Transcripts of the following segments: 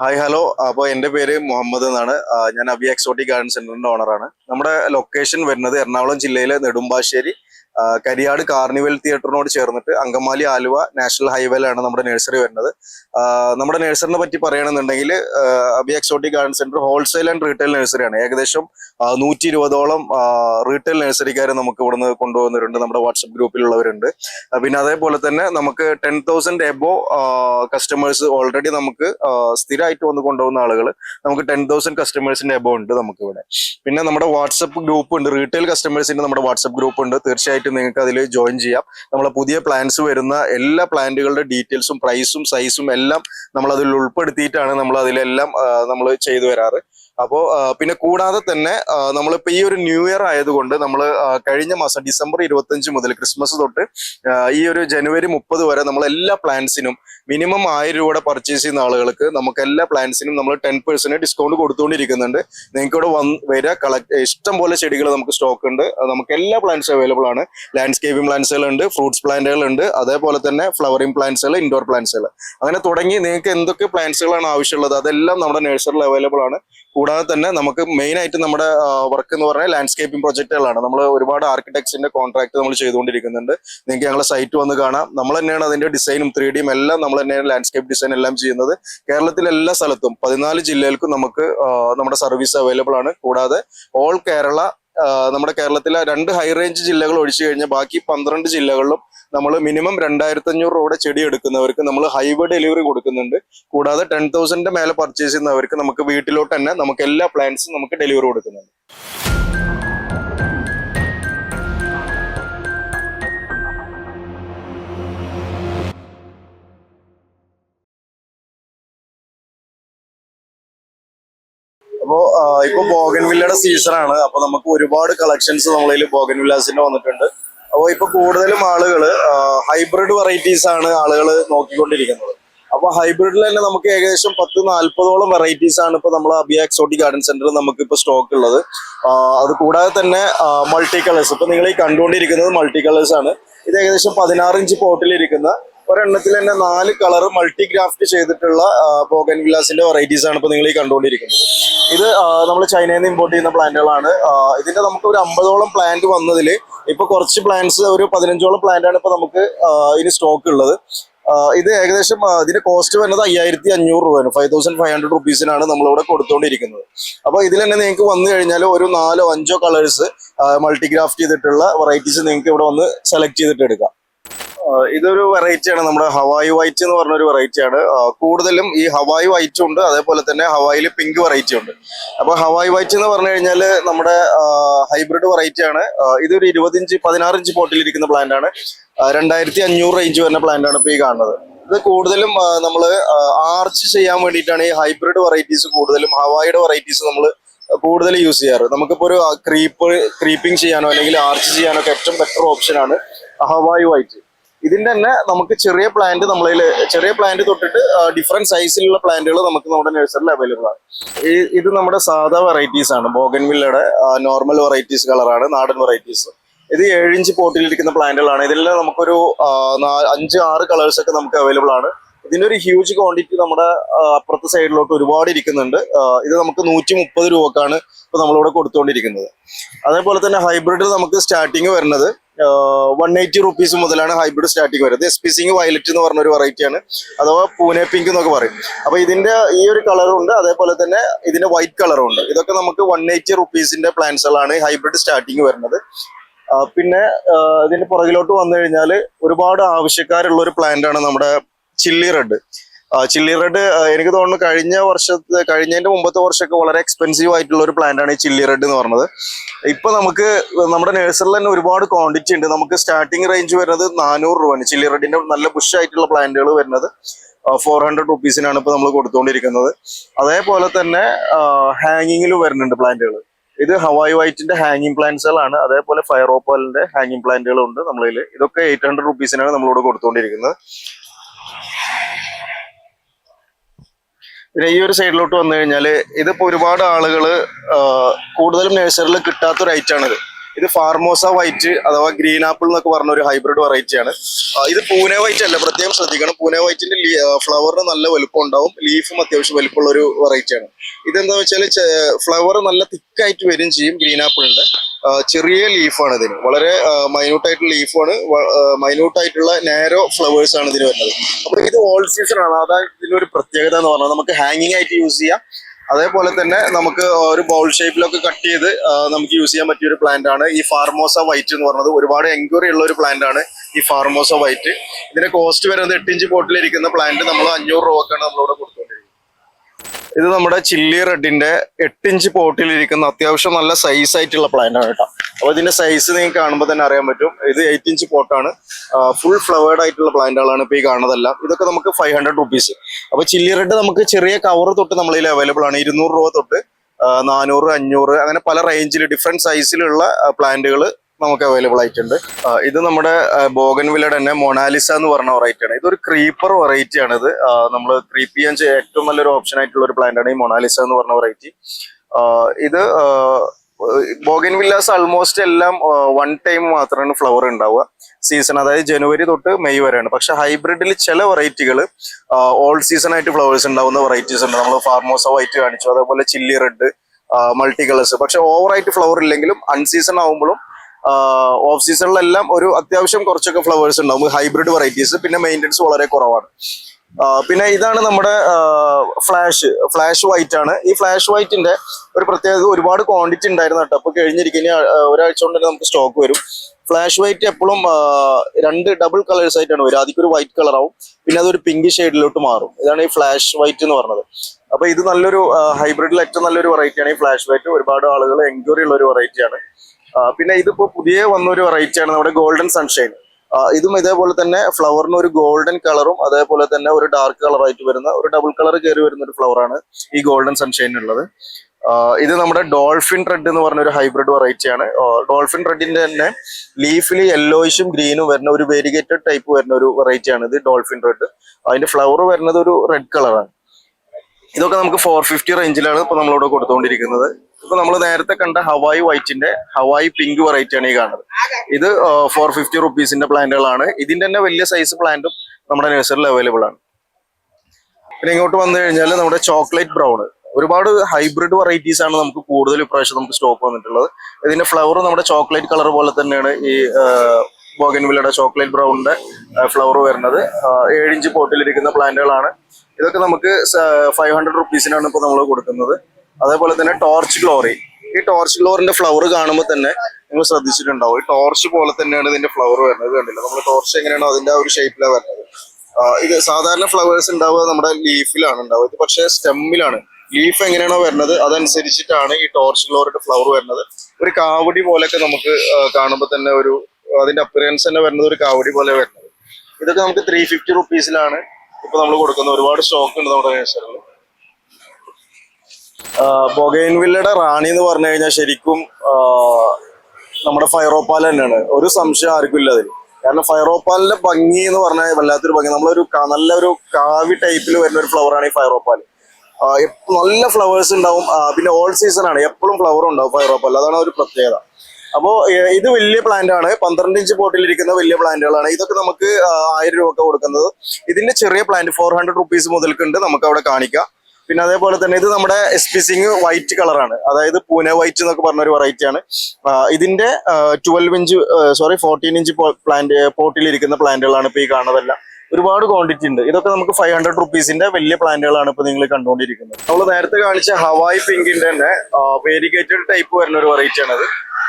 Hi hello അപ്പോൾ എന്റെ പേര് മുഹമ്മദ് എന്നാണ്. ഞാൻ അബി എക്സോട്ടിക് ഗാർഡൻ സെന്ററിന്റെ ഓണറാണ് നമ്മുടെ ലൊക്കേഷൻ വരുന്നത് എറണാകുളം ജില്ലയിലെ നെടുമ്പാശ്ശേരി കരിയാട് കാർണിവൽ തിയേറ്ററിനോട് ചേർന്നിട്ട് അങ്കമാലി ആലുവ നാഷണൽ ഹൈവേയിലാണ് നമ്മുടെ നഴ്സറി വരുന്നത്. നമ്മുടെ നഴ്സറിനെ പറ്റി പറയുകയാണെന്നുണ്ടെങ്കിൽ ആ, Abi exotic garden centre wholesale and retail നഴ്സറിയാണ് ഏകദേശം നൂറ്റി ഇരുപതോളം റീറ്റെയിൽ നഴ്സറിക്കാരെ നമുക്ക് ഇവിടുന്ന് കൊണ്ടുപോകുന്നവരുണ്ട് നമ്മുടെ വാട്സപ്പ് ഗ്രൂപ്പിലുള്ളവരുണ്ട് പിന്നെ അതേപോലെ തന്നെ നമുക്ക് ten thousand above customers already നമുക്ക് സ്ഥിരമായിട്ട് വന്ന് കൊണ്ടുപോകുന്ന ആളുകൾ നമുക്ക് ടെൻ തൗസൻഡ് കസ്റ്റമേഴ്സിന്റെ എബോ ഉണ്ട് നമുക്ക് ഇവിടെ പിന്നെ നമ്മുടെ വാട്സപ്പ് ഗ്രൂപ്പ് ഉണ്ട്. റീറ്റെയിൽ കസ്റ്റമേഴ്സിന്റെ നമ്മുടെ വാട്സപ്പ് ഗ്രൂപ്പ് ഉണ്ട്. തീർച്ചയായിട്ടും നിങ്ങൾക്ക് അതിൽ ജോയിൻ ചെയ്യാം. നമ്മളെ പുതിയ പ്ലാൻസ് വരുന്ന എല്ലാ പ്ലാന്റുകളുടെ ഡീറ്റെയിൽസും പ്രൈസും സൈസും എല്ലാം നമ്മൾ അതിൽ ഉൾപ്പെടുത്തിയിട്ടാണ് നമ്മൾ അതിലെല്ലാം നമ്മൾ ചെയ്തു വരാറ്. അപ്പോൾ പിന്നെ കൂടാതെ തന്നെ നമ്മളിപ്പോ ഈ ഒരു ന്യൂ ഇയർ ആയതുകൊണ്ട് നമ്മൾ കഴിഞ്ഞ മാസം ഡിസംബർ ഇരുപത്തഞ്ച് മുതൽ ക്രിസ്മസ് തൊട്ട് ഈ ഒരു ജനുവരി മുപ്പത് വരെ നമ്മൾ എല്ലാ പ്ലാൻസിനും മിനിമം ആയിരം രൂപയുടെ പർച്ചേസ് ചെയ്യുന്ന ആളുകൾക്ക് നമുക്ക് എല്ലാ പ്ലാൻസിനും നമ്മൾ ടെൻ പെർസെന്റ് ഡിസ്കൗണ്ട് കൊടുത്തുകൊണ്ടിരിക്കുന്നുണ്ട് നിങ്ങൾക്ക് ഇവിടെ വന്ന് വരിക കളക്ട് ഇഷ്ടം പോലെ ചെടികൾ നമുക്ക് സ്റ്റോക്ക് ഉണ്ട്. നമുക്ക് എല്ലാ പ്ലാന്റ്സും അവൈലബിൾ ആണ്. ലാൻഡ്സ്കേപ്പിംഗ് പ്ലാന്റ്സുകൾ ഉണ്ട് ഫ്രൂട്ട്സ് പ്ലാന്റുകൾ ഉണ്ട് അതേപോലെ തന്നെ ഫ്ലവറിംഗ് പ്ലാന്റ്സുകൾ ഇൻഡോർ പ്ലാന്റ്സുകൾ അങ്ങനെ തുടങ്ങി നിങ്ങൾക്ക് എന്തൊക്കെ പ്ലാന്റ്സുകളാണ് ആവശ്യമുള്ളത് അതെല്ലാം നമ്മുടെ നഴ്സറിയിൽ അവൈലബിൾ ആണ്. കൂടാതെ തന്നെ നമുക്ക് മെയിൻ ആയിട്ട് നമ്മുടെ വർക്ക് എന്ന് പറഞ്ഞാൽ ലാൻഡ്സ്കേപ്പിംഗ് പ്രൊജക്റ്റുകളാണ് നമ്മൾ ഒരുപാട് ആർക്കിടെക്ട്സിന്റെ കോൺട്രാക്ട് നമ്മൾ ചെയ്തുകൊണ്ടിരിക്കുന്നുണ്ട്. നിങ്ങൾക്ക് ഞങ്ങളെ സൈറ്റ് വന്ന് കാണാം. നമ്മൾ തന്നെയാണ് അതിന്റെ ഡിസൈനും ത്രീ ഡിയും എല്ലാം നമ്മൾ തന്നെയാണ് ലാൻഡ്സ്കേപ്പ് ഡിസൈൻ എല്ലാം ചെയ്യുന്നത്. കേരളത്തിലെ എല്ലാ സ്ഥലത്തും പതിനാല് ജില്ലകൾക്കും നമുക്ക് നമ്മുടെ സർവീസ് അവൈലബിൾ ആണ്. കൂടാതെ ഓൾ കേരള നമ്മുടെ കേരളത്തിലെ രണ്ട് ഹൈ റേഞ്ച് ജില്ലകൾ ഒഴിച്ചു കഴിഞ്ഞാൽ ബാക്കി പന്ത്രണ്ട് ജില്ലകളിലും നമ്മൾ മിനിമം രണ്ടായിരത്തി അഞ്ഞൂറ് രൂപയുടെ ചെടി എടുക്കുന്നവർക്ക് നമ്മൾ ഹൈവേ ഡെലിവറി കൊടുക്കുന്നുണ്ട്. കൂടാതെ ടെൻ തൗസൻഡിന്റെ മേലെ പർച്ചേസ് ചെയ്യുന്നവർക്ക് നമുക്ക് വീട്ടിലോട്ട് തന്നെ നമുക്ക് എല്ലാ പ്ലാന്റ്സും നമുക്ക് ഡെലിവറി കൊടുക്കുന്നുണ്ട്. അപ്പോ ഇപ്പൊ ബോഗൻവില്ലയുടെ സീസൺ ആണ്. അപ്പൊ നമുക്ക് ഒരുപാട് കളക്ഷൻസ് നമ്മളതിൽ ബോഗൻവില്ലാസിന്റെ വന്നിട്ടുണ്ട്. അപ്പോൾ ഇപ്പൊ കൂടുതലും ആളുകൾ ഹൈബ്രിഡ് വെറൈറ്റീസ് ആണ് ആളുകൾ നോക്കിക്കൊണ്ടിരിക്കുന്നത്. അപ്പൊ ഹൈബ്രിഡിൽ തന്നെ നമുക്ക് ഏകദേശം പത്ത് നാല്പതോളം വെറൈറ്റീസ് ആണ് ഇപ്പൊ നമ്മൾ അബിയ എക്സോട്ടിക് ഗാർഡൻ സെന്ററിൽ നമുക്ക് ഇപ്പൊ സ്റ്റോക്ക് ഉള്ളത്. അത് കൂടാതെ തന്നെ മൾട്ടി കളേഴ്സ് ഇപ്പൊ നിങ്ങൾ ഈ കണ്ടുകൊണ്ടിരിക്കുന്നത് മൾട്ടി കളേഴ്സ് ആണ്. ഇത് ഏകദേശം പതിനാറ് ഇഞ്ച് പോട്ടിലിരിക്കുന്ന ഒരെണ്ണത്തിൽ തന്നെ നാല് കളർ മൾട്ടി ഗ്രാഫ്റ്റ് ചെയ്തിട്ടുള്ള ബോഗൻ വില്ലാസിന്റെ വെറൈറ്റീസ് ആണ് ഇപ്പൊ നിങ്ങൾ ഈ കണ്ടുകൊണ്ടിരിക്കുന്നത്. ഇത് നമ്മൾ ചൈനയിൽ നിന്ന് ഇമ്പോർട്ട് ചെയ്യുന്ന പ്ലാന്റുകളാണ് ഇതിന്റെ നമുക്ക് ഒരു അമ്പതോളം പ്ലാന്റ് വന്നതിൽ ഇപ്പൊ കുറച്ച് പ്ലാന്റ്സ് ഒരു പതിനഞ്ചോളം പ്ലാന്റ് ആണ് ഇപ്പൊ നമുക്ക് ഇനി സ്റ്റോക്ക് ഉള്ളത്. ഇത് ഏകദേശം ഇതിന്റെ കോസ്റ്റ് വരുന്നത് അയ്യായിരത്തി അഞ്ഞൂറ് രൂപയാണ്. ഫൈവ് തൗസൻഡ് ഫൈവ് ഹൺഡ്രഡ് റുപ്പീസിനാണ് നമ്മളിവിടെ കൊടുത്തുകൊണ്ടിരിക്കുന്നത് അപ്പോൾ ഇതിൽ തന്നെ നിങ്ങൾക്ക് വന്നു കഴിഞ്ഞാൽ ഒരു നാലോ അഞ്ചോ കളേഴ്സ് മൾട്ടിഗ്രാഫ്റ്റ് ചെയ്തിട്ടുള്ള വെറൈറ്റീസ് നിങ്ങൾക്ക് ഇവിടെ വന്ന് സെലക്ട് ചെയ്തിട്ട് എടുക്കാം. ഇതൊരു വെറൈറ്റി ആണ്. നമ്മുടെ ഹവായി വൈറ്റ് എന്ന് പറഞ്ഞ ഒരു വെറൈറ്റി ആണ് കൂടുതലും ഈ ഹവായി വൈറ്റ് ഉണ്ട്. അതേപോലെ തന്നെ ഹവായിൽ പിങ്ക് വെറൈറ്റി ഉണ്ട്. അപ്പൊ ഹവായി വൈറ്റ് എന്ന് പറഞ്ഞു കഴിഞ്ഞാൽ നമ്മുടെ ഹൈബ്രിഡ് വെറൈറ്റി ആണ്. ഇതൊരു ഇരുപത്തിഞ്ച് പതിനാറ് ഇഞ്ച് പോട്ടിലിരിക്കുന്ന പ്ലാന്റ് ആണ്. രണ്ടായിരത്തി അഞ്ഞൂറ് റേഞ്ച് വരുന്ന പ്ലാന്റ് ആണ് ഇപ്പൊ ഈ കാണുന്നത്. ഇത് കൂടുതലും നമ്മൾ ആർച്ച് ചെയ്യാൻ വേണ്ടിയിട്ടാണ് ഈ ഹൈബ്രിഡ് വെറൈറ്റീസ് കൂടുതലും ഹവായിയുടെ വെറൈറ്റീസ് നമ്മൾ കൂടുതൽ യൂസ് ചെയ്യാറ്. നമുക്കിപ്പോ ഒരു ക്രീപ്പ് ക്രീപ്പിംഗ് ചെയ്യാനോ അല്ലെങ്കിൽ ആർച്ച് ചെയ്യാനോ ഏറ്റവും ബെറ്റർ ഓപ്ഷനാണ് ഹവായി വൈറ്റ് ഇതിന്റെ തന്നെ നമുക്ക് ചെറിയ പ്ലാന്റ് നമ്മളതിൽ ചെറിയ പ്ലാന്റ് തൊട്ടിട്ട് ഡിഫറെന്റ് സൈസിലുള്ള പ്ലാന്റുകൾ നമുക്ക് നമ്മുടെ നഴ്സറിയിൽ അവൈലബിൾ ആണ്. ഇത് നമ്മുടെ സാധാ വെറൈറ്റീസ് ആണ്. ബോഗൻവില്ലയുടെ നോർമൽ വെറൈറ്റീസ് കളറാണ് നാടൻ വെറൈറ്റീസ് ഇത് ഏഴിഞ്ച് പോട്ടിലിരിക്കുന്ന പ്ലാന്റുകളാണ് ഇതിൽ നമുക്കൊരു അഞ്ച് ആറ് കളേഴ്സ് ഒക്കെ നമുക്ക് അവൈലബിൾ ആണ്. ഇതിന്റെ ഒരു ഹ്യൂജ് ക്വാണ്ടിറ്റി നമ്മുടെ അപ്പുറത്തെ സൈഡിലോട്ട് ഒരുപാട് ഇരിക്കുന്നുണ്ട്. ഇത് നമുക്ക് നൂറ്റി മുപ്പത് രൂപക്കാണ് ഇപ്പൊ നമ്മളിവിടെ കൊടുത്തുകൊണ്ടിരിക്കുന്നത് അതേപോലെ തന്നെ ഹൈബ്രിഡ് നമുക്ക് സ്റ്റാർട്ടിങ് വരുന്നത് വൺ എയ്റ്റി റുപ്പീസ് മുതലാണ് ഹൈബ്രിഡ് സ്റ്റാർട്ടിങ് വരുന്നത്. എസ് പി സിങ് വയലറ്റ് എന്ന് പറഞ്ഞ ഒരു വെറൈറ്റി ആണ്. അഥവാ പൂനെ പിങ്ക് എന്നൊക്കെ പറയും. അപ്പൊ ഇതിന്റെ ഈ ഒരു കളറും ഉണ്ട് അതേപോലെ തന്നെ ഇതിന്റെ വൈറ്റ് കളറും ഉണ്ട്. ഇതൊക്കെ നമുക്ക് വൺ എയ്റ്റി റുപ്പീസിന്റെ പ്ലാന്റ്സുകളാണ് ഹൈബ്രിഡ് സ്റ്റാർട്ടിങ് വരുന്നത്. പിന്നെ ഇതിന്റെ പുറകിലോട്ട് വന്നു കഴിഞ്ഞാൽ ഒരുപാട് ആവശ്യക്കാരുള്ള ഒരു പ്ലാന്റ് ആണ് നമ്മുടെ ചില്ലി റെഡ്. ചില്ലി റെഡ് എനിക്ക് തോന്നുന്നു കഴിഞ്ഞ വർഷത്തെ കഴിഞ്ഞതിന്റെ മുമ്പത്തെ വർഷമൊക്കെ വളരെ എക്സ്പെൻസീവ് ആയിട്ടുള്ള ഒരു പ്ലാന്റ് ആണ് ഈ ചില്ലി റെഡ് എന്ന് പറഞ്ഞത്. ഇപ്പൊ നമുക്ക് നമ്മുടെ നഴ്സറിൽ തന്നെ ഒരുപാട് ക്വാണ്ടിറ്റി ഉണ്ട്. നമുക്ക് സ്റ്റാർട്ടിംഗ് റേഞ്ച് വരുന്നത് നാനൂറ് രൂപയാണ്. ചില്ലി റെഡിന്റെ നല്ല ബുഷ് ആയിട്ടുള്ള പ്ലാന്റുകൾ വരുന്നത് ഫോർ ഹൺഡ്രഡ് റുപ്പീസിനാണ് ഇപ്പൊ നമ്മൾ കൊടുത്തുകൊണ്ടിരിക്കുന്നത് അതേപോലെ തന്നെ ഹാങ്ങിങ്ങിൽ വരുന്നുണ്ട് പ്ലാന്റുകൾ ഇത് ഹവായ് വൈറ്റിന്റെ ഹാങ്ങിങ് പ്ലാന്റ്സുകളാണ് അതേപോലെ ഫയർ ഓപ്പാലിന്റെ ഹാങ്ങിങ് പ്ലാന്റുകളും ഉണ്ട് നമ്മളിൽ ഇതൊക്കെ എയ്റ്റ് ഹൺഡ്രഡ് റുപ്പീസിനാണ് നമ്മളിവിടെ കൊടുത്തുകൊണ്ടിരിക്കുന്നത് പിന്നെ ഈ ഒരു സൈഡിലോട്ട് വന്നു കഴിഞ്ഞാൽ ഇതിപ്പോൾ ഒരുപാട് ആളുകൾ കൂടുതലും നേഴ്സറിൽ കിട്ടാത്തൊരു ഐറ്റാണിത് ഇത് ഫാർമോസ വൈറ്റ് അഥവാ ഗ്രീൻ ആപ്പിൾ എന്നൊക്കെ പറഞ്ഞ ഒരു ഹൈബ്രിഡ് വെറൈറ്റി ആണ്. ഇത് പൂനെ വൈറ്റ് അല്ല പ്രത്യേകം ശ്രദ്ധിക്കണം. പൂനെ വൈറ്റിന്റെ ഫ്ലവറിന് നല്ല വലുപ്പം ഉണ്ടാവും. ലീഫും അത്യാവശ്യം വലുപ്പമുള്ള ഒരു വെറൈറ്റിയാണ് ഇതെന്താ വെച്ചാൽ ഫ്ലവർ നല്ല തിക്കായിട്ട് വരും ചെയ്യും ഗ്രീൻ ആപ്പിളിന്റെ. ആ, ചെറിയ ലീഫാണ് ഇതിന്. വളരെ മൈന്യൂട്ട് ആയിട്ടുള്ള ലീഫാണ്. മൈന്യൂട്ട് ആയിട്ടുള്ള നാരോ ഫ്ലവേഴ്സ് ആണ് ഇതിന് വരുന്നത്. അപ്പൊ ഇത് ഓൾ സീസൺ ആണ്. അതാണ് ഇതിനൊരു പ്രത്യേകത എന്ന് പറഞ്ഞാൽ നമുക്ക് ഹാങ്ങിങ് ആയിട്ട് യൂസ് ചെയ്യാം. അതേപോലെ തന്നെ നമുക്ക് ഒരു ബൗൾ ഷേപ്പിലൊക്കെ കട്ട് ചെയ്ത് നമുക്ക് യൂസ് ചെയ്യാൻ പറ്റിയ ഒരു പ്ലാന്റ് ആണ്. ഈ ഫാർമോസ വൈറ്റ് എന്ന് പറഞ്ഞത്. ഒരുപാട് എൻക്വയറി ഉള്ള ഒരു പ്ലാന്റ് ആണ് ഈ ഫാർമോസ വൈറ്റ് ഇതിന്റെ കോസ്റ്റ് വരുന്നത് എട്ട് ഇഞ്ച് പോട്ടിലിരിക്കുന്ന പ്ലാന്റ് നമ്മൾ അഞ്ഞൂറ് രൂപക്കാണ് നമ്മളിവിടെ കൊടുത്തുകൊണ്ടിരിക്കുന്നത് ഇത് നമ്മുടെ ചില്ലി റെഡിന്റെ എട്ട് ഇഞ്ച് പോട്ടിലിരിക്കുന്ന അത്യാവശ്യം നല്ല സൈസ് ആയിട്ടുള്ള പ്ലാന്റ് ആണ് കേട്ടോ. അപ്പൊ ഇതിന്റെ സൈസ് നിങ്ങൾക്ക് കാണുമ്പോൾ തന്നെ അറിയാൻ പറ്റും. ഇത് എയ്റ്റ് ഇഞ്ച് പോട്ടാണ് ഫുൾ ഫ്ലവേർഡ് ആയിട്ടുള്ള പ്ലാന്റുകളാണ് ഇപ്പൊ ഈ കാണുന്നതെല്ലാം. ഇതൊക്കെ നമുക്ക് ഫൈവ് ഹൺഡ്രഡ് റുപ്പീസ് അപ്പൊ ചില്ലി റെഡ് നമുക്ക് ചെറിയ കവർ തൊട്ട് നമ്മളിൽ അവൈലബിൾ ആണ്. ഇരുന്നൂറ് രൂപ തൊട്ട് നാനൂറ് അഞ്ഞൂറ് അങ്ങനെ പല റേഞ്ചിൽ ഡിഫറെന്റ് സൈസിലുള്ള പ്ലാന്റുകൾ നമുക്ക് അവൈലബിൾ ആയിട്ടുണ്ട്. ഇത് നമ്മുടെ ബോഗൻവില്ലയുടെ തന്നെ മൊണാലിസ എന്ന് പറഞ്ഞ വെറൈറ്റി ആണ്. ഇതൊരു ക്രീപ്പർ വെറൈറ്റി ആണ് ഇത്. നമ്മൾ ക്രീപ്പ് ചെയ്യാൻ ചെയ്യ- ഏറ്റവും നല്ലൊരു ഓപ്ഷൻ ആയിട്ടുള്ള ഒരു പ്ലാന്റ് ആണ് ഈ മൊണാലിസ എന്ന് പറഞ്ഞ വെറൈറ്റി ഇത് ബോഗൻ വില്ലാസ് ആൾമോസ്റ്റ് എല്ലാം വൺ ടൈം മാത്രമാണ് ഫ്ലവർ ഉണ്ടാവുക. സീസൺ അതായത് ജനുവരി തൊട്ട് മെയ് വരെയാണ്. പക്ഷെ ഹൈബ്രിഡിൽ ചില വെറൈറ്റികൾ ഓൾ സീസൺ ആയിട്ട് ഫ്ലവേഴ്സ് ഉണ്ടാവുന്ന വെറൈറ്റീസ് ഉണ്ട്. നമ്മൾ ഫാർമോസ വൈറ്റ് കാണിച്ചു. അതേപോലെ ചില്ലി റെഡ് മൾട്ടി കളേഴ്സ് പക്ഷെ ഓവറായിട്ട് ഫ്ലവർ ഇല്ലെങ്കിലും അൺസീസൺ ആവുമ്പോഴും ഓഫ് സീസണിലെല്ലാം ഒരു അത്യാവശ്യം കുറച്ചൊക്കെ ഫ്ലവേഴ്സ് ഉണ്ടാവും. ഹൈബ്രിഡ് വെറൈറ്റീസ് പിന്നെ മെയിന്റെനൻസ് വളരെ കുറവാണ്. പിന്നെ ഇതാണ് നമ്മുടെ ഫ്ലാഷ് ഫ്ലാഷ് വൈറ്റ് ആണ്. ഈ ഫ്ലാഷ് വൈറ്റിന്റെ ഒരു പ്രത്യേകത ഒരുപാട് ക്വാണ്ടിറ്റി ഉണ്ടായിരുന്നു കേട്ടോ. അപ്പൊ കഴിഞ്ഞിരിക്കുന്ന ഒരാഴ്ച കൊണ്ട് തന്നെ നമുക്ക് സ്റ്റോക്ക് വരും. ഫ്ലാഷ് വൈറ്റ് എപ്പോഴും രണ്ട് ഡബിൾ കളേഴ്സ് ആയിട്ടാണ് വരിക. ആദ്യം ഒരു വൈറ്റ് ആവും. പിന്നെ അതൊരു പിങ്ക് ഷെയ്ഡിലോട്ട് മാറും. ഇതാണ് ഈ ഫ്ലാഷ് വൈറ്റ് എന്ന് പറഞ്ഞത്. അപ്പൊ ഇത് നല്ലൊരു ഹൈബ്രിഡിൽ ഏറ്റവും നല്ലൊരു വെറൈറ്റിയാണ് ഈ ഫ്ലാഷ് വൈറ്റ് ഒരുപാട് ആളുകൾ എൻക്വയറി ഉള്ള ഒരു വെറൈറ്റി ആണ്. ആ, പിന്നെ ഇതിപ്പോ പുതിയ വന്ന ഒരു വെറൈറ്റി ആണ് നമ്മുടെ ഗോൾഡൻ സൺഷൈൻ ഇതും ഇതേപോലെ തന്നെ ഫ്ലവറിന് ഒരു ഗോൾഡൻ കളറും അതേപോലെ തന്നെ ഒരു ഡാർക്ക് കളറായിട്ട് വരുന്ന ഒരു ഡബിൾ കളർ കയറി വരുന്ന ഒരു ഫ്ലവറാണ് ഈ ഗോൾഡൻ സൺഷൈൻ ഉള്ളത്. ഇത് നമ്മുടെ ഡോൾഫിൻ റെഡ് എന്ന് പറഞ്ഞ ഒരു ഹൈബ്രിഡ് വെറൈറ്റി ആണ് ഡോൾഫിൻ റെഡിന്റെ തന്നെ ലീഫിൽ യെല്ലോയിഷും ഗ്രീനും വരുന്ന ഒരു വേരിഗേറ്റഡ് ടൈപ്പ് വരുന്ന ഒരു വെറൈറ്റി ആണ് ഇത് ഡോൾഫിൻ റെഡ് അതിന്റെ ഫ്ലവർ വരുന്നത് ഒരു റെഡ് കളറാണ് ഇതൊക്കെ നമുക്ക് ഫോർ ഫിഫ്റ്റി റേഞ്ചിലാണ് ഇപ്പൊ നമ്മളിവിടെ കൊടുത്തുകൊണ്ടിരിക്കുന്നത് ഇപ്പൊ നമ്മൾ നേരത്തെ കണ്ട ഹവായി വൈറ്റിന്റെ ഹവായി പിങ്ക് വെറൈറ്റി ആണ് ഈ കാണുന്നത്. ഇത് ഫോർ ഫിഫ്റ്റി റുപ്പീസിന്റെ പ്ലാന്റുകളാണ്. ഇതിന്റെ തന്നെ വലിയ സൈസ് പ്ലാന്റും നമ്മുടെ നഴ്സറിയിൽ അവൈലബിൾ ആണ്. പിന്നെ ഇങ്ങോട്ട് വന്നു കഴിഞ്ഞാൽ നമ്മുടെ ചോക്ലേറ്റ് ബ്രൗൺ ഒരുപാട് ഹൈബ്രിഡ് വെറൈറ്റീസ് ആണ് നമുക്ക് കൂടുതൽ ഇപ്രാവശ്യം നമുക്ക് സ്റ്റോക്ക് വന്നിട്ടുള്ളത്. ഇതിന്റെ ഫ്ലവർ നമ്മുടെ ചോക്ലേറ്റ് കളർ പോലെ തന്നെയാണ് ഈ ബോഗൻവില്ലയുടെ ചോക്ലേറ്റ് ബ്രൗണിന്റെ ഫ്ലവർ വരുന്നത്. ഏഴിഞ്ച് പോട്ടിലിരിക്കുന്ന പ്ലാന്റുകളാണ് ഇതൊക്കെ നമുക്ക് ഫൈവ് ഹൺഡ്രഡ് റുപ്പീസിനാണ് ഇപ്പോൾ നമ്മൾ കൊടുക്കുന്നത്. അതേപോലെ തന്നെ ടോർച്ച് ഗ്ലോറി ഈ ടോർച്ച് ഗ്ലോറിന്റെ ഫ്ലവർ കാണുമ്പോൾ തന്നെ നിങ്ങൾ ശ്രദ്ധിച്ചിട്ടുണ്ടാവും. ഈ ടോർച്ച് പോലെ തന്നെയാണ് ഇതിന്റെ ഫ്ലവർ വരുന്നത് കണ്ടില്ല? നമ്മൾ ടോർച്ച് എങ്ങനെയാണോ അതിന്റെ ആ ഒരു ഷേപ്പിലാണ് വരുന്നത്. ഇത് സാധാരണ ഫ്ലവേഴ്സ് ഉണ്ടാവുക നമ്മുടെ ലീഫിലാണ് ഉണ്ടാവുക. ഇത് പക്ഷേ സ്റ്റെമ്മിലാണ് ലീഫ് എങ്ങനെയാണോ വരുന്നത് അതനുസരിച്ചിട്ടാണ് ഈ ടോർച്ച് ഗ്ലോറിന്റെ ഫ്ലവർ വരുന്നത്. ഒരു കാവടി പോലെയൊക്കെ നമുക്ക് കാണുമ്പോൾ തന്നെ ഒരു അതിന്റെ അപ്പിയറൻസ് തന്നെ വരുന്നത് ഒരു കാവടി പോലെ വരുന്നത്. ഇതൊക്കെ നമുക്ക് ത്രീ ഫിഫ്റ്റി റുപ്പീസിലാണ് ഇപ്പൊ നമ്മൾ കൊടുക്കുന്നത് ഒരുപാട് സ്റ്റോക്ക് ഉണ്ട് നമ്മുടെ നേഴ്സറിൽ ബൊഗൈൻവില്ലയുടെ റാണി എന്ന് പറഞ്ഞു കഴിഞ്ഞാൽ ശരിക്കും നമ്മുടെ ഫൈറോപ്പാൽ തന്നെയാണ്. ഒരു സംശയം ആർക്കും ഇല്ല അതിൽ. കാരണം ഫൈറോപ്പാലിന്റെ ഭംഗി എന്ന് പറഞ്ഞാൽ വല്ലാത്തൊരു ഭംഗി. നമ്മളൊരു നല്ല നല്ലൊരു കാവി ടൈപ്പിൽ വരുന്ന ഒരു ഫ്ലവറാണ് ഈ ഫൈറോപ്പാൽ നല്ല ഫ്ലവേഴ്സ് ഉണ്ടാവും. പിന്നെ ഓൾ സീസൺ ആണ്. എപ്പോഴും ഫ്ലവർ ഉണ്ടാവും ഫൈറോപ്പാൽ അതാണ് ഒരു പ്രത്യേകത. അപ്പോൾ ഇത് വലിയ പ്ലാന്റ് ആണ്. പന്ത്രണ്ട് ഇഞ്ച് പോട്ടിലിരിക്കുന്ന വലിയ പ്ലാന്റുകളാണ് ഇതൊക്കെ നമുക്ക് ആയിരം രൂപ കൊടുക്കുന്നത്. ഇതിന്റെ ചെറിയ പ്ലാന്റ് ഫോർ ഹൺഡ്രഡ് റുപ്പീസ് മുതൽക്കുണ്ട് നമുക്ക് അവിടെ കാണിക്കാം. പിന്നെ അതേപോലെ തന്നെ ഇത് നമ്മുടെ എസ് പി സിങ് വൈറ്റ് കളറാണ് അതായത് പൂനെ വൈറ്റ് എന്നൊക്കെ പറഞ്ഞ ഒരു വെറൈറ്റി ആണ് ഇതിന്റെ twelve inch sorry fourteen inch plant പോട്ടിലിരിക്കുന്ന പ്ലാന്റുകളാണ് ഇപ്പൊ ഈ കാണുന്നതെല്ലാം. ഒരുപാട് ക്വാണ്ടിറ്റി ഉണ്ട്. ഇതൊക്കെ നമുക്ക് ഫൈവ് ഹൺഡ്രഡ് റുപ്പീസിന്റെ വലിയ പ്ലാന്റുകളാണ് ഇപ്പൊ നിങ്ങൾ കണ്ടുകൊണ്ടിരിക്കുന്നത് നമ്മൾ നേരത്തെ കാണിച്ച ഹവായ് പിങ്കിന്റെ തന്നെ വേരിഗേറ്റഡ് ടൈപ്പ് വരുന്ന ഒരു വെറൈറ്റി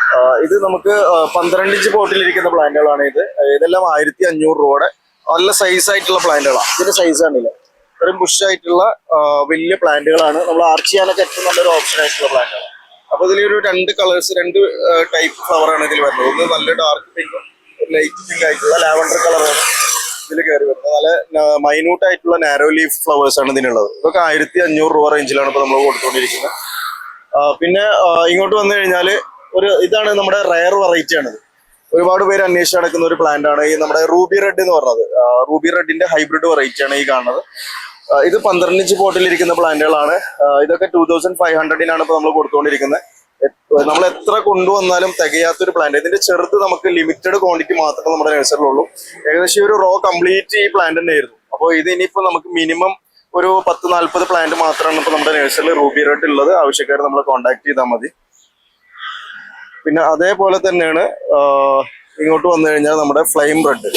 ആ, ഇത് നമുക്ക് പന്ത്രണ്ട് ഇഞ്ച് പോട്ടിലിരിക്കുന്ന പ്ലാന്റുകളാണ് ഇത്. ഇതെല്ലാം ആയിരത്തി അഞ്ഞൂറ് രൂപയുടെ നല്ല സൈസ് ആയിട്ടുള്ള പ്ലാന്റുകളാണ് ഇതിന്റെ സൈസ് ആണില്ല ഇത്രയും ബുഷ് ആയിട്ടുള്ള വലിയ പ്ലാന്റുകളാണ് നമ്മൾ ആർച്ച് ചെയ്യാനൊക്കെ ഏറ്റവും നല്ലൊരു ഓപ്ഷൻ ആയിട്ടുള്ള പ്ലാന്റാണ് അപ്പൊ ഇതിലൊരു രണ്ട് കളേഴ്സ് രണ്ട് ടൈപ്പ് ഫ്ലവർ ആണ് ഇതിൽ വരുന്നത്. ഒന്ന് നല്ല ഡാർക്ക് പിങ്കും ലൈറ്റ് പിങ്ക് ആയിട്ടുള്ള ലാവണ്ടർ കളറാണ് ഇതിൽ കയറി വരുന്നത്. നല്ല മൈന്യൂട്ട് ആയിട്ടുള്ള നാരോ ലീഫ് ഫ്ലവേഴ്സ് ആണ് ഇതിനുള്ളത്. ഇതൊക്കെ ആയിരത്തി അഞ്ഞൂറ് രൂപ റേഞ്ചിലാണ് ഇപ്പൊ നമ്മൾ കൊടുത്തുകൊണ്ടിരിക്കുന്നത് പിന്നെ ഇങ്ങോട്ട് വന്നു കഴിഞ്ഞാൽ ഒരു ഇതാണ് നമ്മുടെ റയർ വെറൈറ്റി ആണിത്. ഒരുപാട് പേര് അന്വേഷിച്ച് നടക്കുന്ന ഒരു പ്ലാന്റ് ആണ്. ഈ നമ്മുടെ റൂബി റെഡ് എന്ന് പറഞ്ഞത്. റൂബി റെഡിന്റെ ഹൈബ്രിഡ് വെറൈറ്റി ആണ് ഈ കാണുന്നത്. ഇത് പന്ത്രണ്ട് ഇഞ്ച് പോട്ടിലിരിക്കുന്ന പ്ലാന്റുകളാണ് ഇതൊക്കെ ടൂ തൗസൻഡ് ഫൈവ് ഹൺഡ്രഡിനാണ് ഇപ്പൊ നമ്മൾ കൊടുത്തുകൊണ്ടിരിക്കുന്നത് നമ്മൾ എത്ര കൊണ്ടുവന്നാലും തികയാത്തൊരു പ്ലാന്റ് ഇതിന്റെ ചെറുത് നമുക്ക് ലിമിറ്റഡ് ക്വാണ്ടിറ്റി മാത്രമേ നമ്മുടെ നഴ്സറിലുള്ളൂ ഏകദേശം ഒരു റോ കംപ്ലീറ്റ് ഈ പ്ലാന്റ് തന്നെ ആയിരുന്നു അപ്പോൾ ഇത് ഇനിയിപ്പോൾ നമുക്ക് മിനിമം ഒരു പത്ത് നാല്പത് പ്ലാന്റ് മാത്രമാണ് ഇപ്പോൾ നമ്മുടെ നഴ്സറിൽ റൂബി റെഡ് ഉള്ളത്. ആവശ്യക്കാർ നമ്മൾ കോൺടാക്ട് ചെയ്താൽ മതി. പിന്നെ അതേപോലെ തന്നെയാണ് ഇങ്ങോട്ട് വന്നു കഴിഞ്ഞാൽ നമ്മുടെ ഫ്ലെയിം ബ്രെഡ്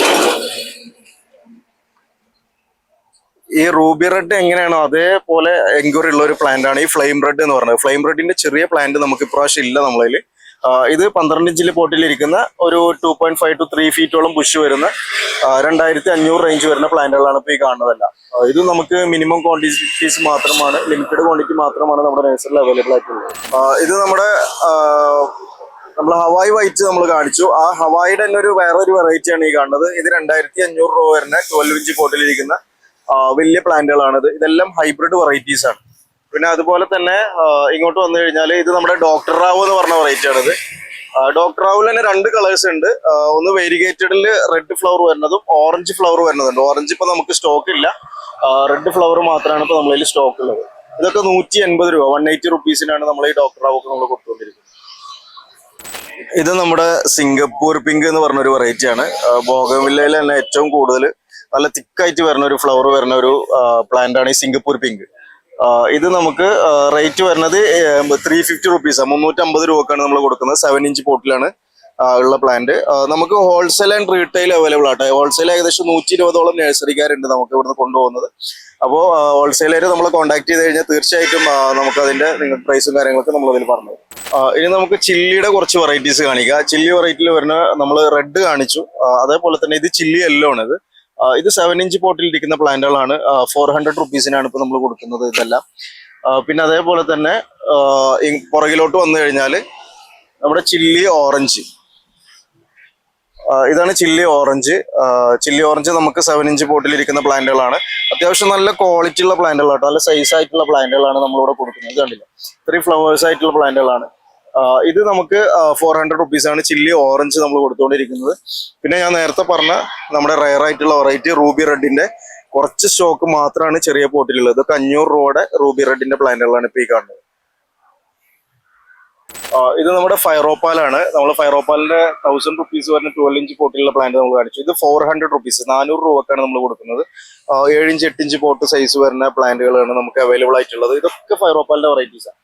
ഈ റൂബി റെഡ് എങ്ങനെയാണോ അതേപോലെ എൻക്വയറി ഉള്ള ഒരു പ്ലാന്റ് ആണ് ഈ ഫ്ലെയിം ബ്രെഡ് എന്ന് പറയുന്നത്. ഫ്ലെയിം ബ്രെഡിന്റെ ചെറിയ പ്ലാന്റ് നമുക്ക് ഇപ്രാവശ്യം ഇല്ല നമ്മളതിൽ ഇത് പന്ത്രണ്ട് ഇഞ്ചിൽ പോട്ടിലിരിക്കുന്ന ഒരു two point five two three ഫീറ്റോളം push വരുന്ന രണ്ടായിരത്തി അഞ്ഞൂറ് റേഞ്ച് വരുന്ന പ്ലാന്റുകളാണ് ഇപ്പോൾ ഈ കാണുന്നതല്ല. ഇത് നമുക്ക് മിനിമം ക്വാണ്ടിറ്റീസ് മാത്രമാണ് ലിമിറ്റഡ് ക്വാണ്ടിറ്റി മാത്രമാണ് നമ്മുടെ നേഴ്സറിൽ അവൈലബിൾ ആയിട്ടുള്ളത്. ഇത് നമ്മുടെ നമ്മൾ ഹവായി വൈറ്റ് നമ്മൾ കാണിച്ചു. ആ ഹവായിയുടെ തന്നെ ഒരു വേറെ ഒരു വെറൈറ്റി ഈ കാണുന്നത്. ഇത് രണ്ടായിരത്തി അഞ്ഞൂറ് രൂപ വരുന്ന ട്വൽവ് ഇഞ്ച് പോട്ടിലിരിക്കുന്ന വലിയ പ്ലാന്റുകളാണിത്. ഇതെല്ലാം ഹൈബ്രിഡ് വെറൈറ്റീസ് ആണ്. പിന്നെ അതുപോലെ തന്നെ ഇങ്ങോട്ട് വന്നു കഴിഞ്ഞാൽ ഇത് നമ്മുടെ ഡോക്ടർ റാവു എന്ന് പറഞ്ഞ വെറൈറ്റി ആണിത്. ഡോക്ടർ റാവുൽ തന്നെ രണ്ട് കളേഴ്സ് ഉണ്ട്. ഒന്ന് വേരിഗേറ്റഡിൽ റെഡ് ഫ്ലവർ വരുന്നതും ഓറഞ്ച് ഫ്ലവർ വരുന്നതുണ്ട്. ഓറഞ്ച് ഇപ്പൊ നമുക്ക് സ്റ്റോക്ക് ഇല്ല. റെഡ് ഫ്ലവർ മാത്രമാണ് ഇപ്പൊ നമ്മളതിൽ സ്റ്റോക്ക് ഉള്ളത്. ഇതൊക്കെ നൂറ്റി എൺപത് രൂപ വൺ എയ്റ്റി റുപ്പീസിനാണ് നമ്മൾ ഈ ഡോക്ടർ റാവൊക്കെ നമ്മൾ കൊടുത്തുകൊണ്ടിരിക്കുന്നത്. ഇത് നമ്മുടെ സിംഗപ്പൂർ പിങ്ക് എന്ന് പറഞ്ഞ ഒരു വെറൈറ്റി ആണ് ബോഗവില്ലയിൽ തന്നെ ഏറ്റവും കൂടുതൽ നല്ല തിക്കായിട്ട് വരുന്ന ഒരു ഫ്ലവർ വരുന്ന ഒരു പ്ലാന്റ് ആണ് ഈ സിംഗപ്പൂർ പിങ്ക് ഇത് നമുക്ക് റേറ്റ് വരുന്നത് ത്രീ ഫിഫ്റ്റി റുപ്പീസ് മുന്നൂറ്റമ്പത് രൂപക്കാണ് നമ്മൾ കൊടുക്കുന്നത്. സെവൻ ഇഞ്ച് പോട്ടിലാണ് ഉള്ള പ്ലാന്റ് നമുക്ക് ഹോൾസെയിൽ ആൻഡ് റീറ്റെയിൽ അവൈലബിൾ ആട്ടെ. ഹോൾസെയിൽ ഏകദേശം നൂറ്റി ഇരുപതോളം നഴ്സറിക്കാരുണ്ട് നമുക്ക് ഇവിടുന്ന് കൊണ്ടുപോകുന്നത്. അപ്പോൾ ഹോൾസെയിലായിട്ട് നമ്മൾ കോൺടാക്ട് ചെയ്ത് കഴിഞ്ഞാൽ തീർച്ചയായിട്ടും നമുക്ക് നിങ്ങൾക്ക് പ്രൈസും കാര്യങ്ങളൊക്കെ നമ്മൾ അതിൽ പറഞ്ഞു ഇനി നമുക്ക് ചില്ലിയുടെ കുറച്ച് വെറൈറ്റീസ് കാണിക്കാം. ചില്ലി വെറൈറ്റിയിൽ വരുന്ന നമ്മൾ റെഡ് കാണിച്ചു. അതേപോലെ തന്നെ ഇത് ചില്ലി യെല്ലോ ആണ് ഇത് ഇത് സെവൻ ഇഞ്ച് പോട്ടിൽ ഇരിക്കുന്ന പ്ലാന്റുകളാണ് ഫോർ ഹൺഡ്രഡ് റുപ്പീസിനാണ് ഇപ്പോൾ നമ്മൾ കൊടുക്കുന്നത് ഇതെല്ലാം. പിന്നെ അതേപോലെ തന്നെ പുറകിലോട്ട് വന്നു കഴിഞ്ഞാൽ നമ്മുടെ ചില്ലി ഓറഞ്ച് ഇതാണ് ചില്ലി ഓറഞ്ച്. ചില്ലി ഓറഞ്ച് നമുക്ക് സെവൻ ഇഞ്ച് പോട്ടിലിരിക്കുന്ന പ്ലാന്റുകളാണ്. അത്യാവശ്യം നല്ല ക്വാളിറ്റി ഉള്ള പ്ലാന്റുകളാണ് നല്ല സൈസ് ആയിട്ടുള്ള പ്ലാന്റുകളാണ് നമ്മളിവിടെ കൊടുക്കുന്നത്. കണ്ടില്ല? ഇത്രയും ഫ്ലവേഴ്സ് ആയിട്ടുള്ള പ്ലാന്റുകളാണ്. ഇത് നമുക്ക് ഫോർ ഹൺഡ്രഡ് റുപ്പീസ് ആണ് ചില്ലി ഓറഞ്ച് നമ്മൾ കൊടുത്തുകൊണ്ടിരിക്കുന്നത്. പിന്നെ ഞാൻ നേരത്തെ പറഞ്ഞ നമ്മുടെ റയർ ആയിട്ടുള്ള വെറൈറ്റി റൂബി റെഡിന്റെ കുറച്ച് സ്റ്റോക്ക് മാത്രമാണ് ചെറിയ പോട്ടിലുള്ളത്. ഇതൊക്കെ അഞ്ഞൂറ് രൂപയുടെ റൂബി റെഡിന്റെ പ്ലാന്റുകളാണ് ഇപ്പോൾ ഈ കാണുന്നത്. ഇത് നമ്മുടെ ഫയറോപ്പാലാണ് നമ്മൾ ഫയറോപ്പാലിന്റെ തൗസൻഡ് റുപ്പീസ് വരുന്ന ട്വൽവ് ഇഞ്ച് പോട്ടിലുള്ള പ്ലാന്റ് നമ്മൾ കാണിച്ചു. ഇത് ഫോർ ഹൺഡ്രഡ് റുപ്പീസ് നാനൂറ് രൂപക്കാണ് നമ്മൾ കൊടുക്കുന്നത്. ഏഴ് ഇഞ്ച് എട്ട് ഇഞ്ച് പോട്ട് സൈസ് വരുന്ന പ്ലാന്റുകളാണ് നമുക്ക് അവൈലബിൾ ആയിട്ടുള്ളത്. ഇതൊക്കെ ഫയറോപ്പാലിന്റെ വെറൈറ്റീസ് ആണ്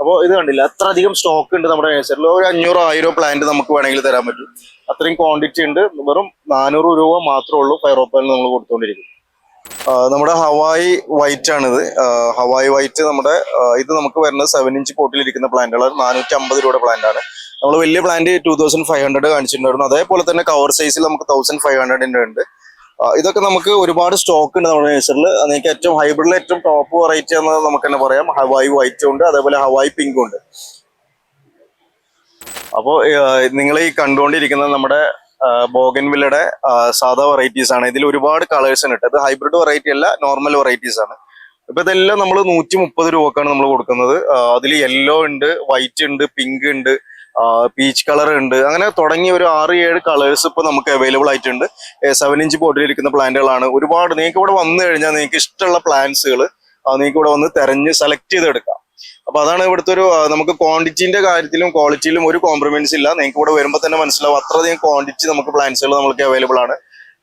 അപ്പോൾ ഇത് കണ്ടില്ല അത്ര അധികം സ്റ്റോക്ക് ഉണ്ട് നമ്മുടെ നേഴ്സറിൽ ഒരു അഞ്ഞൂറോ ആയിരോ പ്ലാന്റ് നമുക്ക് വേണമെങ്കിൽ തരാൻ പറ്റും. അത്രയും ക്വാണ്ടിറ്റി ഉണ്ട്. വെറും നാനൂറ് രൂപ മാത്രമേ ഉള്ളൂ ഫയറോപ്പാലിന് നമ്മൾ കൊടുത്തുകൊണ്ടിരിക്കുന്നത് നമ്മുടെ ഹവായി വൈറ്റ് ആണിത്. ഹവായി വൈറ്റ് നമ്മുടെ ഇത് നമുക്ക് വരുന്നത് സെവൻ ഇഞ്ച് പോട്ടിലിരിക്കുന്ന പ്ലാന്റുകൾ നാനൂറ്റി അമ്പത് രൂപയുടെ പ്ലാന്റ് ആണ്. നമ്മൾ വലിയ plant two thousand five hundred കാണിച്ചിട്ടുണ്ടായിരുന്നു. അതേപോലെ തന്നെ കവർ സൈസിൽ നമുക്ക് തൗസൻഡ് ഫൈവ് ഹൺഡ്രഡിന്റെ ഉണ്ട്. ഇതൊക്കെ നമുക്ക് ഒരുപാട് സ്റ്റോക്ക് ഉണ്ട് നമ്മുടെ നേച്ചറിൽ നിങ്ങൾക്ക് ഏറ്റവും ഹൈബ്രിഡിൽ ഏറ്റവും ടോപ്പ് വെറൈറ്റി എന്ന് നമുക്ക് തന്നെ പറയാം. ഹവായി വൈറ്റും ഉണ്ട് അതേപോലെ ഹവായി പിങ്കും ഉണ്ട്. അപ്പോൾ നിങ്ങൾ ഈ കണ്ടുകൊണ്ടിരിക്കുന്നത് നമ്മുടെ ബോഗൻവില്ലയുടെ സാധാ വെറൈറ്റീസ് ആണ്. ഇതിൽ ഒരുപാട് കളേഴ്സ് ഉണ്ട്. ഇത് ഹൈബ്രിഡ് വെറൈറ്റി അല്ല നോർമൽ വെറൈറ്റീസ് ആണ്. ഇപ്പൊ ഇതെല്ലാം നമ്മൾ നൂറ്റി മുപ്പത് രൂപക്കാണ് നമ്മൾ കൊടുക്കുന്നത്. അതിൽ യെല്ലോ ഉണ്ട് വൈറ്റ് ഉണ്ട് പിങ്ക് ഉണ്ട് പീച്ച് കളർ ഉണ്ട്. അങ്ങനെ തുടങ്ങിയ ഒരു ആറ് ഏഴ് കളേഴ്സ് ഇപ്പൊ നമുക്ക് അവൈലബിൾ ആയിട്ടുണ്ട്. സെവൻ ഇഞ്ച് പോട്ടിലിരിക്കുന്ന പ്ലാന്റുകളാണ് ഒരുപാട് നിങ്ങൾക്ക് ഇവിടെ വന്നു കഴിഞ്ഞാൽ നിങ്ങൾക്ക് ഇഷ്ടമുള്ള പ്ലാന്റ്സുകൾ നിങ്ങൾക്ക് ഇവിടെ വന്ന് തെരഞ്ഞ് സെലക്ട് ചെയ്തെടുക്കാം. അപ്പൊ അതാണ് ഇവിടുത്തെ ഒരു നമുക്ക് ക്വാണ്ടിറ്റിന്റെ കാര്യത്തിലും ക്വാളിറ്റിയിലും ഒരു കോംപ്രമൈസ് ഇല്ല. നിങ്ങൾക്ക് ഇവിടെ വരുമ്പോൾ തന്നെ മനസ്സിലാവും അത്രയധികം ക്വാണ്ടിറ്റി നമുക്ക് പ്ലാൻസുകൾ നമുക്ക് അവൈലബിൾ ആണ്.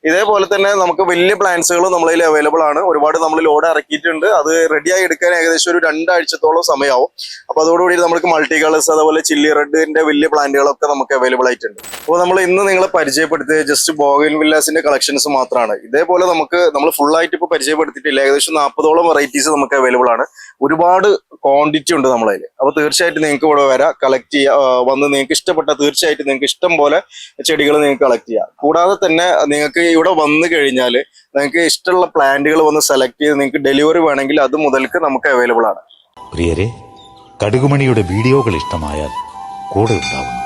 ഇതേപോലെ തന്നെ നമുക്ക് വലിയ പ്ലാന്റ്സുകൾ നമ്മളതിൽ അവൈലബിൾ ആണ്. ഒരുപാട് നമ്മൾ ലോഡ് ഇറക്കിയിട്ടുണ്ട്. അത് റെഡിയായി എടുക്കാൻ ഏകദേശം ഒരു രണ്ടാഴ്ചത്തോളം സമയമാവും അപ്പൊ അതോടുകൂടി നമുക്ക് മൾട്ടി കളേഴ്സ് അതുപോലെ ചില്ലി റെഡിന്റെ വലിയ പ്ലാന്റുകളൊക്കെ നമുക്ക് അവൈലബിൾ ആയിട്ടുണ്ട്. അപ്പോൾ നമ്മൾ ഇന്ന് നിങ്ങളെ പരിചയപ്പെടുത്തിയത് ജസ്റ്റ് ബോഗൻ വില്ലാസിന്റെ കളക്ഷൻസ് മാത്രമാണ്. ഇതേപോലെ നമുക്ക് നമ്മൾ ഫുൾ ആയിട്ട് ഇപ്പോൾ പരിചയപ്പെടുത്തിയിട്ടില്ല. ഏകദേശം നാൽപ്പതോളം വെറൈറ്റീസ് നമുക്ക് അവൈലബിൾ ആണ്. ഒരുപാട് ക്വാണ്ടിറ്റി ഉണ്ട് നമ്മളതിൽ. അപ്പോൾ തീർച്ചയായിട്ടും നിങ്ങൾക്ക് ഇവിടെ വരാം. കളക്ട് ചെയ്യുക വന്ന് നിങ്ങൾക്ക് ഇഷ്ടപ്പെട്ട തീർച്ചയായിട്ടും നിങ്ങൾക്ക് ഇഷ്ടം പോലെ ചെടികൾ നിങ്ങൾക്ക് കളക്ട് ചെയ്യാം. കൂടാതെ തന്നെ നിങ്ങൾക്ക് ഇവിടെ വന്നു കഴിഞ്ഞാൽ നിങ്ങൾക്ക് ഇഷ്ടമുള്ള പ്ലാന്റുകൾ വന്ന് സെലക്ട് ചെയ്ത് നിങ്ങൾക്ക് ഡെലിവറി വേണമെങ്കിൽ അത് മുതൽക്ക് നമുക്ക് അവൈലബിൾ ആണ്. പ്രിയരെ കടുകുമണിയുടെ വീഡിയോകൾ ഇഷ്ടമായാൽ കൂടെ ഉണ്ടാവുന്നു